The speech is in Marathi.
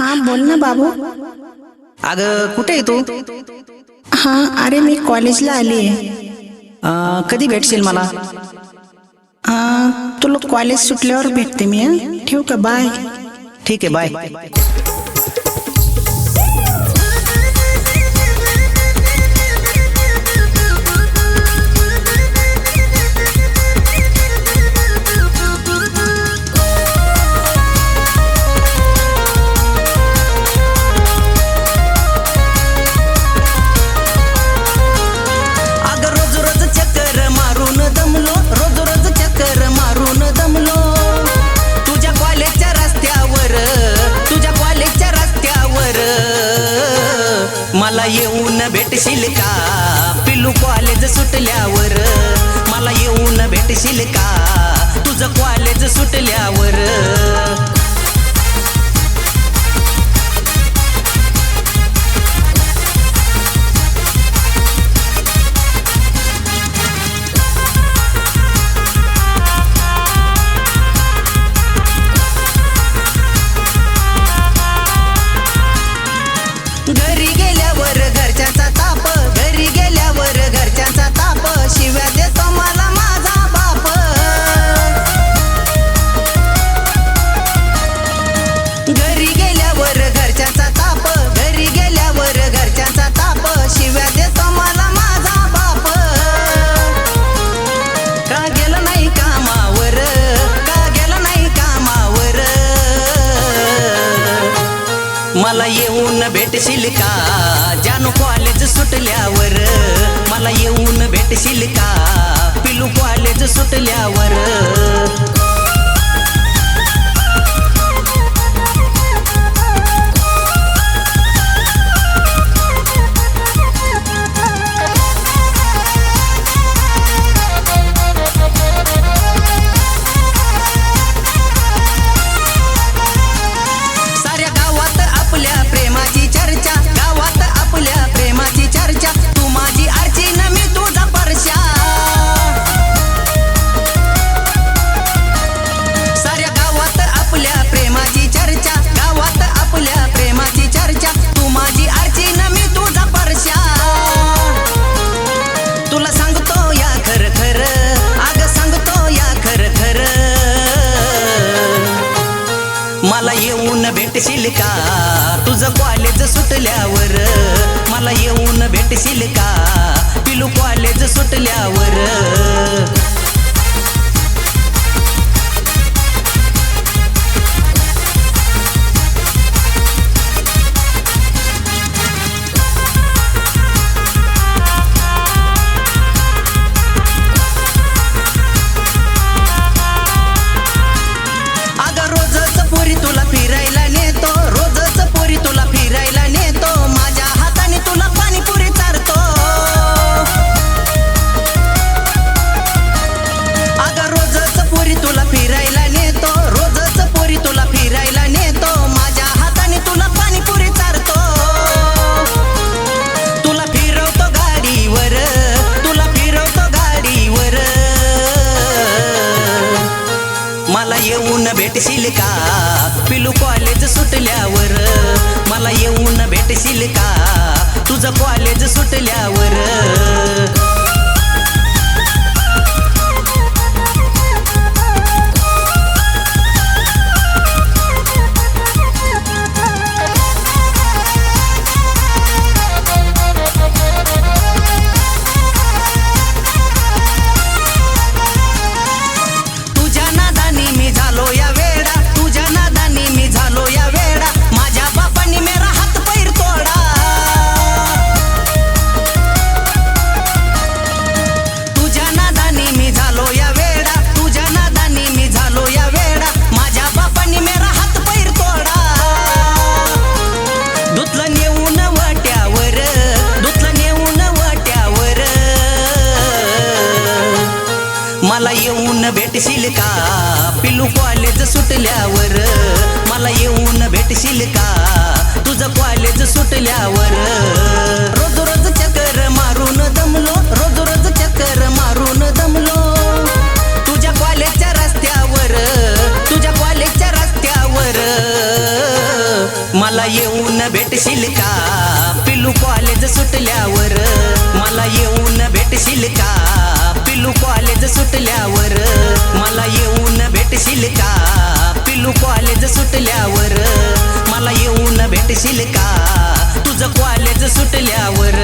हां बोल ना बाबू। अगं कुठे आहे तू? हां अरे मी कॉलेजला आली आहे. अं, कधी भेटशील मला? तुला कॉलेज सुटल्यावर भेटते मी हं? ठेवू का? बाय. ठीक आहे बाय. तू कॉलेज सुटल्यावर मला येऊन भेटशील का? तुझं कॉलेज सुटल्यावर मला येऊन भेटशील का? जानू कॉलेज सुटल्यावर मला येऊन भेटशील का? पिलू कॉलेज सुटल्यावर भेटशील का? तुझं कॉलेज सुटल्यावर मला येऊन भेटशील का? मला येऊन भेटशील का? पिलू कॉलेज सुटल्यावर. मला येऊन भेटशील का? तुझं कॉलेज सुटल्यावर. भेटशील का? पिलू कॉलेज सुटल्यावर मला येऊन भेटशील का? तुझं कॉलेज सुटल्यावर रोज रोज चक्कर मारून दमलो रोज रोज चक्कर मारून दमलो. तुझ्या कॉलेजच्या रस्त्यावर तुझ्या कॉलेजच्या रस्त्यावर मला येऊन भेटशील का? पिलू कॉलेज सुटल्यावर मला येऊन भेटशील का? पिलू कॉलेज सुटल्यावर मला येऊन भेटशील का? पिलू कॉलेज सुटल्यावर मला येऊन भेटशील का? तुझं कॉलेज सुटल्यावर